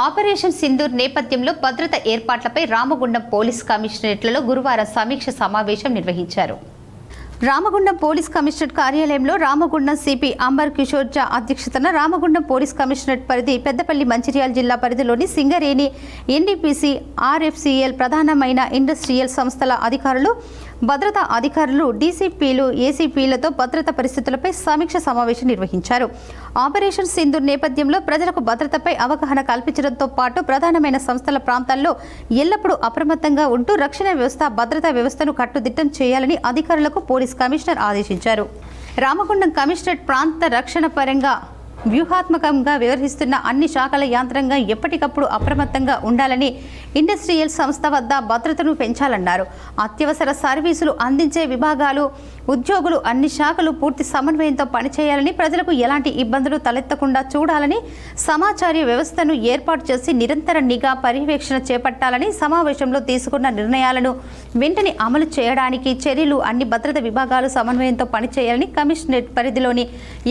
Operation Sindoor నేపథ్యంలో భద్రత ఏర్పాట్లపై రామగుండం పోలీస్ కమిషనరేట్లలో గురువారం సమీక్ష సమావేశం నిర్వహించారు. రామగుండం పోలీస్ కమిషనర్ కార్యాలయంలో రామగుండం సిపి అంబర్ కిషోర్ జా అధ్యక్షతన రామగుండం పోలీస్ కమిషనరేట్ పరిధి పెద్దపల్లి మంచిర్యాల జిల్లా పరిధిలోని సింగరేణి ఎన్డీపీసీ ఆర్ఎఫ్సిఎల్ ప్రధానమైన ఇండస్ట్రియల్ సంస్థల అధికారులు భద్రతా అధికారులు డీసీపీలు ఏసీపీలతో భద్రతా పరిస్థితులపై సమీక్ష సమావేశం నిర్వహించారు. ఆపరేషన్ సింధూర్ నేపథ్యంలో ప్రజలకు భద్రతపై అవగాహన కల్పించడంతో పాటు ప్రధానమైన సంస్థల ప్రాంతాల్లో ఎల్లప్పుడూ అప్రమత్తంగా ఉంటూ రక్షణ వ్యవస్థ భద్రతా వ్యవస్థను కట్టుదిట్టం చేయాలని అధికారులకు పోలీస్ కమిషనర్ ఆదేశించారు. రామగుండం కమిషనరేట్ ప్రాంత రక్షణ పరంగా వ్యూహాత్మకంగా వ్యవహరిస్తున్న అన్ని శాఖల యాంత్రాంగం ఎప్పటికప్పుడు అప్రమత్తంగా ఉండాలని ఇండస్ట్రియల్ సంస్థ వద్ద భద్రతను పెంచాలన్నారు. అత్యవసర సర్వీసులు అందించే విభాగాలు ఉద్యోగులు అన్ని శాఖలు పూర్తి సమన్వయంతో పనిచేయాలని ప్రజలకు ఎలాంటి ఇబ్బందులు తలెత్తకుండా చూడాలని సమాచార వ్యవస్థను ఏర్పాటు చేసి నిరంతర నిఘా పర్యవేక్షణ చేపట్టాలని సమావేశంలో తీసుకున్న నిర్ణయాలను వెంటనే అమలు చేయడానికి చర్యలు అన్ని భద్రత విభాగాలు సమన్వయంతో పనిచేయాలని కమిషనరేట్ పరిధిలోని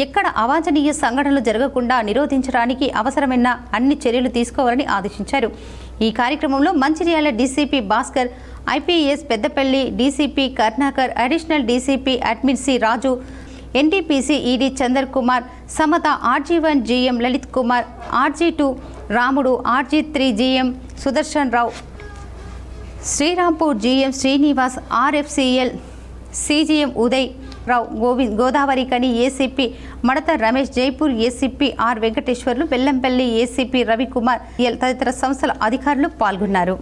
ఎక్కడ అవాంఛనీయ సంఘటనలు జరగకుండా నిరోధించడానికి అవసరమైన అన్ని చర్యలు తీసుకోవాలని ఆదేశించారు. ఈ కార్యక్రమంలో Mancherial DCP Bhaskar IPS Peddapalli DCP Karnakar additional DCP admin C Raju NTPC ED Chander Kumar Samata RG one GM Lalith Kumar RG two Ramudu RG three GM Sudarshan Rao. Srirampur GM Srinivas RFCL CGM Uday Rao Govind Godavarikhani ACP Madatha Ramesh Jaipur ACP R Venkateswarlu Bellampalli ACP Ravikumar L తదితర సంస్థల అధికారులు పాల్గొన్నారు.